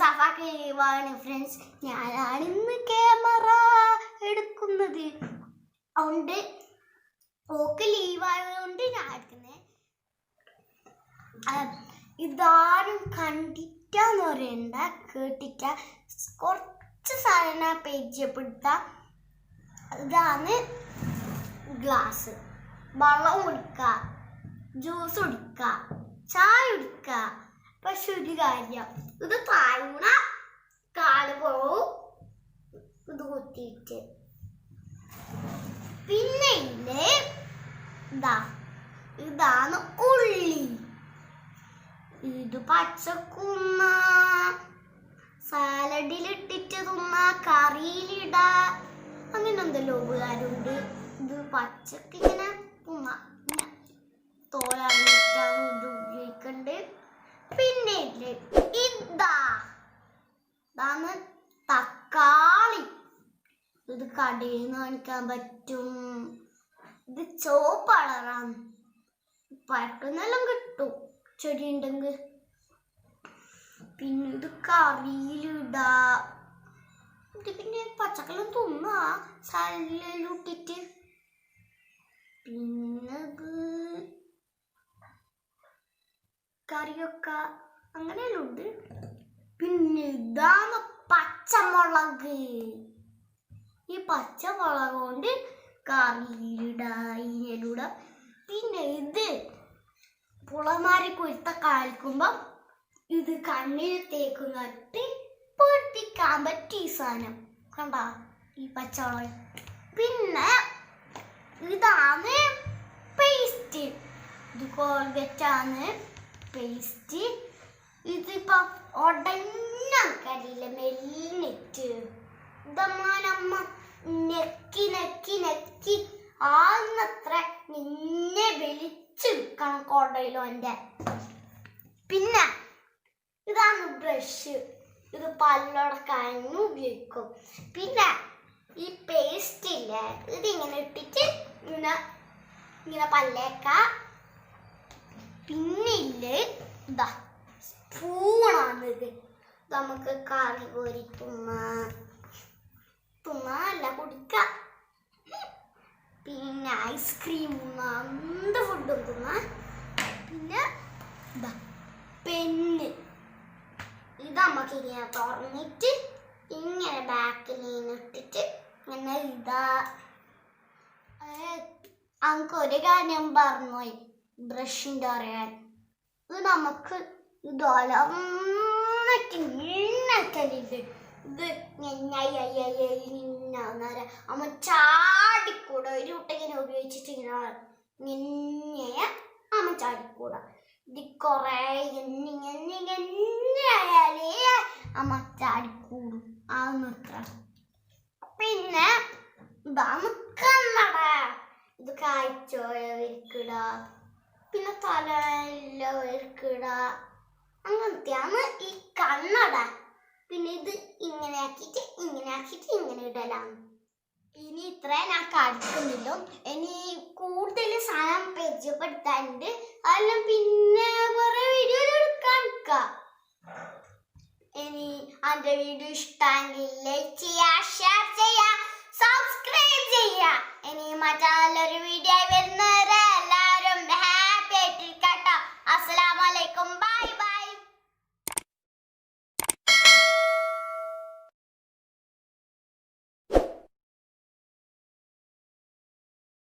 സഫാക്ക് ലീവാണ് ഫ്രണ്ട്സ് ഞാനാണ് ഇന്ന് ക്യാമറ എടുക്കുന്നത്. അതുകൊണ്ട് ഓക്ക് ലീവായതുകൊണ്ട് ഞാൻ എടുക്കുന്നത് ഇതാരും കണ്ടിട്ടാന്ന് പറയണ്ട കേട്ടിട്ട. കുറച്ച് സാധനം പരിചയപ്പെടുത്താം ഇതാണ് ഗ്ലാസ് വെള്ളം കുടിക്കുക ജ്യൂസ് കുടിക്കുക ചായ കുടിക്കുക പക്ഷെ ഒരു കാര്യം. ഇത് താഴ്ന്ന കാൽ ഇത് കുത്തിയിട്ട്. പിന്നെ ഇല്ലേ ഇതാ ഇതാണ് ഉള്ളി. ഇത് പച്ചക്കുന്ന സാലഡിലിട്ടിട്ട് തിന്ന കറിയിലിടാ അങ്ങനെ എന്തെല്ലോ ഉപകാരമുണ്ട്. ഇത് പച്ചക്ക് ഇങ്ങനെ തിന്ന. തോലാണിട്ടാണ് ഇത് ഉപയോഗിക്കണ്ട്. പിന്നെ ഇല്ലേ ഇതാ ഇതാണ് തക്കാളി ഇത് കടയിൽ നിന്ന് കാണിക്കാൻ പറ്റും ഇത് ചോപ്പ് കളറാണ് പഴക്കുന്നെല്ലാം കിട്ടും ചെടി ഉണ്ടെങ്കിൽ പിന്നെ ഇത് കറിയിലിടാ ഇത് പിന്നെ പച്ചക്കറിയും തിന്നാ സല്ലെല്ലാം ഇട്ടിട്ട് പിന്നെ ഇത് കറിയൊക്കെ അങ്ങനെയെല്ലാം ഉണ്ട് പിന്നെ ഇതാണ് പച്ചമുളക്. ഈ പച്ചമുളക് കൊണ്ട് കറിയിലിടയിലൂട പിന്നെ ഇത് പുളമാരി കുരുത്ത കാൽക്കുമ്പം ഇത് കണ്ണിൽ തേക്കുന്നിട്ട് പൊട്ടിക്കാൻ പറ്റിയ സാധനം. കണ്ട? ഈ പച്ചമുളക്. പിന്നെ ഇതാണ് പേസ്റ്റ് ഇത് കോൾഗറ്റാണ് പേസ്റ്റ് ഇതിപ്പോ ഉടഞ്ഞ കരിയില്ല മെല്ലിട്ട് ഇതമ്മാനമ്മ നെക്കി നെക്കി നെക്കി. ആന്നത്ര നിന്നെ വലിച്ചെടുക്കണം കൊടയിലോ എന്റെ. പിന്നെ ഇതാണ് ബ്രഷ്. ഇത് പല്ലുടക്കാനും ഉപയോഗിക്കും. പിന്നെ ഈ പേസ്റ്റ് ഇല്ല ഇതിങ്ങനെ ഇട്ടിട്ട് ഇങ്ങനെ ഇങ്ങനെ പല്ലേക്ക. പിന്നെ ഇല്ലേ ഇതാ സ്പൂണാണ് ഇത് ഇത്. നമുക്ക് കാറിൽ കോരി തുമ്മ. അല്ല കുടിക്കാം. പിന്നെ ഐസ്ക്രീം എന്ത് ഫുഡും തുമ്മ. പിന്നെ പെണ്ണ് ഇത് നമുക്ക് ഇങ്ങനെ തുറന്നിട്ട് ഇങ്ങനെ ബാക്കിൽ ഇട്ടിട്ട് ഇങ്ങനെ ഇതാ. അങ്ങക്ക് ഒരു കാര്യം പറഞ്ഞു ബ്രഷിന്റെ അറിയാൻ ഇത് നമുക്ക് ചാടിക്കൂടെ. ഒരു കുട്ടിങ്ങനെ ഉപയോഗിച്ചിട്ട് ഇങ്ങനെ അമ്മ ചാടിക്കൂട. ഇത് കൊറേ ആയാലേ അമ്മ ചാടിക്കൂടും. അതൊന്നും ഇത്ര. പിന്നെ ഇതാണ് ഇത് ഇത് കാഴ്ചവരിക്കിട പിന്നെ തലയിലവർക്കിട അങ്ങനത്തെയാണ് ഈ കണ്ണട. പിന്നെ ഇത് ഇങ്ങനെ ആക്കിട്ട് ഇങ്ങനെ ആക്കിട്ട് ഇങ്ങനെ ഇടലാണ് ഇനി ഇത്രയും ഞാൻ കാണിക്കുന്നില്ലോ. ഇനി കൂടുതൽ സാധനം പരിചയപ്പെടുത്താനുണ്ട്. അതെല്ലാം പിന്നെ കുറെ വീഡിയോ എടുക്കാൻ ഇനി അതിന്റെ വീഡിയോ ഇഷ്ടമെങ്കിൽ ലൈക്ക് ചെയ്യുക ഷെയർ ചെയ്യുക സബ്സ്ക്രൈബ് ചെയ്യുക ഇനി മറ്റേ നല്ലൊരു വീഡിയോ